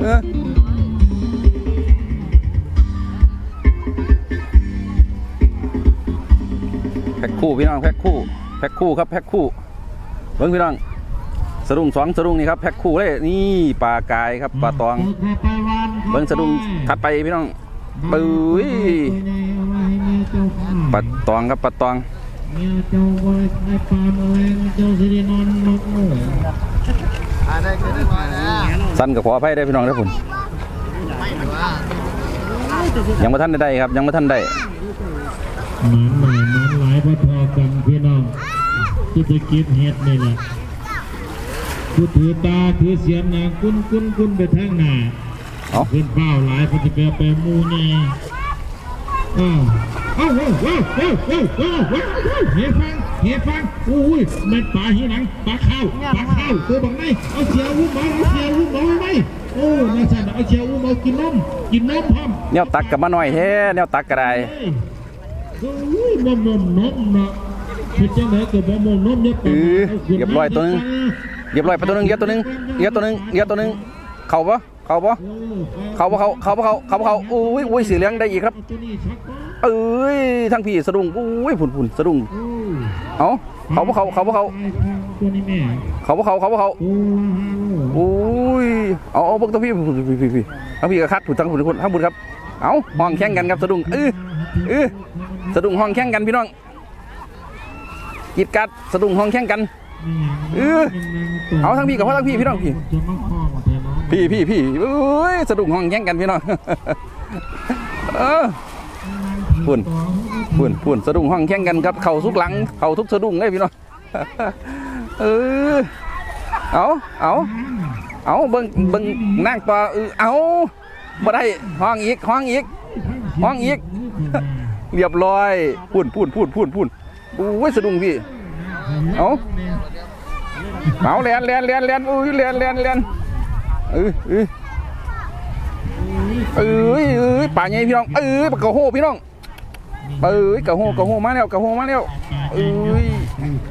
เออแพ็คคู่พี่น้องแพ็คคู่แพ็คคู่ครับแพ็คคู่เบิ้งพี่น้องสะดุ้งสองสะดุ้งนี่ครับแพ็คคู่เลยนี่ปลากายครับปลาตอง เบิ้งสะดุ้งถัดไปพี่น้องปุ้ยปลาตองครับปลาตองเมียเจ้าไว้ไอ้ปลาแมลงเจ้าสิได้นอนนก โง่สั้นกับขออภัยได้พี่น้องครับผมยังไม่ทันได้ได้ครับ ยังไม่ทันได้หมันหน่อยหมันหลายพอพอๆกันพี่น้องที่จะเก็บเห็ดนี่แหละผู้ถือตาถือเสียมนางกุ้นกุ้นกุ้นไปทางหน้าเอาขึ้นเป้าหลายปฏิเปียไปหมูนี่ อ้าวอ้าวว้าวว้าวว้าวว้าวว้าวว้าวเฮียฟังเฮียฟังอุ้ยเม็ดปลาเฮียหนังปลาข้าวปลาข้าวตัวบังไงเอาเชียวอุ้มเอาเอาเชียวอุ้มเอาไหมโอ้น่าสั่เอาเชียวอุ้มเอากินนมกินนมพร้อมแนวตักกับมาหน่อยแท้แนวตักกระไดโอ้ยนมนมนมเนาะเป็นจังไหนก็บ่มนมเนี่ยเออเรียบร้อยตัวหนึงเรียบร้อยไปตัวหนึงเรียบตัวหนึงเรียบตัวหนึงเรียบตัวหนึงเข้าปะ เข้าปะเข้าปะเข้าเข้าปะเข้าเข้าปะเข้าอุ้ยอุ้ยสีเหลืองได้อีกครับตัวนี้ชักปะเอ้ยทั้งพี่สะดุ้งอุ้ยผุนผุนสะดุ้งโอ้เอาเขาปะเขาเขาปะเขาตัวนี้แม่เขาปะเขาเขาปะเขาโอ้โหอุ้ยเอาเอาเบิ่งตัวพี่พี่พี่พี่พี่ทั้งพี่กับคัดผุนทั้งผุนคนทั้งผุนครับเอาห้องแข่งกันครับสะดุ้งเออเออสะดุ้งห้องแข่งกันพี่น้องกีดกัดสะดุ้งห้องแข่งกันเออเอาทั้งพี่กับพ่อทั้งพี่พี่น้องพี่ พี่พี่พี่เอ้ยสะดุ้งห้องแข่งกันพี่น้องพุ่นพุ่นพุ่นสะดุ้งห้องแข่งกันครับ เข่าทุกหลัง เข่าทุกสะดุ้งเลยพี่น้องเออเอาเอาเอาเบิ่งเบิ่งนั่งต่อเออเอาบ่ได้ห้องอีกห้องอีกห้องอีก เรียบร้อยพุ่นพุ่นพุ่นพุ่นพุ่นโอ้ยสะดุ้งพี่เอาเอาเลียนเลียนเลียนเลียนอุ้ยเลียนเลียนเลียน เออเออเอ้ยเอ้ยป่าใหญ่พี่น้องเอ้ยปลากระโหพี่น้องเอ้ยกระโหกระโหมาแล้วกระโหมาแล้วเอ้ย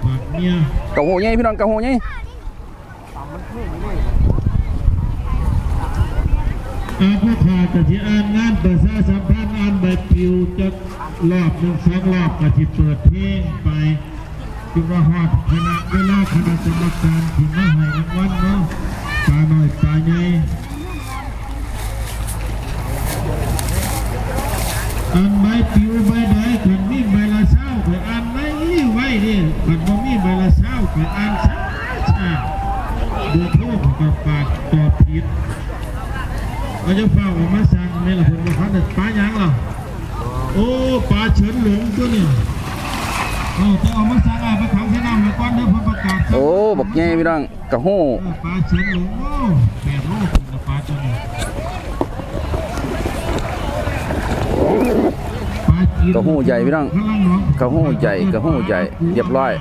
ปากระโหใหญ่พี่น้องกระโหใหญ่อาผู้ขาจะที่อ่านงานประชาสัมพันธ์อ่านใบปิวจะรอบหนึ่งสองรอบก็ที่เปิดเพลงไปจุฬาหอดคณะเวลาคณะกรรมการที่มาให้รางวัลเนาะ ปลาหน่อยปลาใหญ่อ่านใบปลิวใบใดขันมีใบละเศร้าขันอ่านไม่ไว้ดิขันบ่มีใบละเศร้าขันอ่านช้าช้าเดือดโทษกับปากตอบผิดเราจะเฝ้าออกมาสั่งนี่แหละผมจะพันแต่ปลาหยังเหรอโอ้ปลาเฉินหลงตัวนี้ จะเอามาสั่งอะไปขังที่น้ำมาก่อนเด้อพื่อประกาศโอ้บักแง่พี่น้องกระโหเออปลาเฉินหลงโอ้แปดโลถึงกับปลาตัวนี้ปลาจีนกระโหใหญ่พี่น้องข้างล่างเนาะกระโหใหญ่กระโหใหญ่เรียบร้อย